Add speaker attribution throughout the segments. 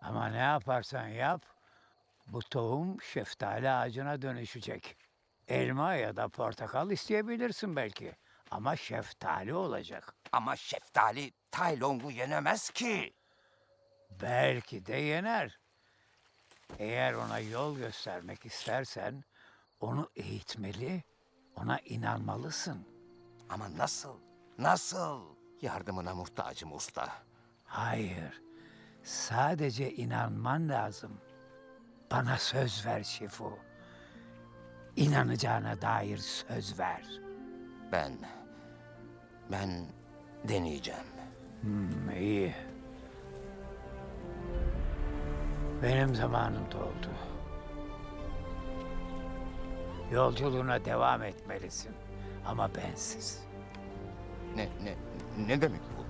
Speaker 1: Ama ne yaparsan yap, bu tohum şeftali ağacına dönüşecek. Elma ya da portakal isteyebilirsin belki. Ama şeftali olacak.
Speaker 2: Ama şeftali Tai Long'u yenemez ki.
Speaker 1: Belki de yener. Eğer ona yol göstermek istersen onu eğitmeli, ona inanmalısın.
Speaker 2: Ama nasıl? Nasıl? Yardımına muhtacım usta.
Speaker 1: Hayır, sadece inanman lazım. Bana söz ver Şifu. İnanacağına dair söz ver.
Speaker 2: Ben... Ben deneyeceğim.
Speaker 1: Hmm, iyi. Benim zamanım doldu. Yolculuğuna devam etmelisin. Ama bensiz.
Speaker 2: Ne, ne, ne demek bu?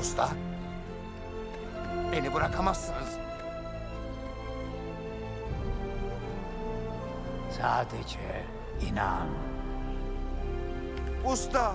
Speaker 2: Usta? Beni bırakamazsınız.
Speaker 1: Sadece inan.
Speaker 2: Usta!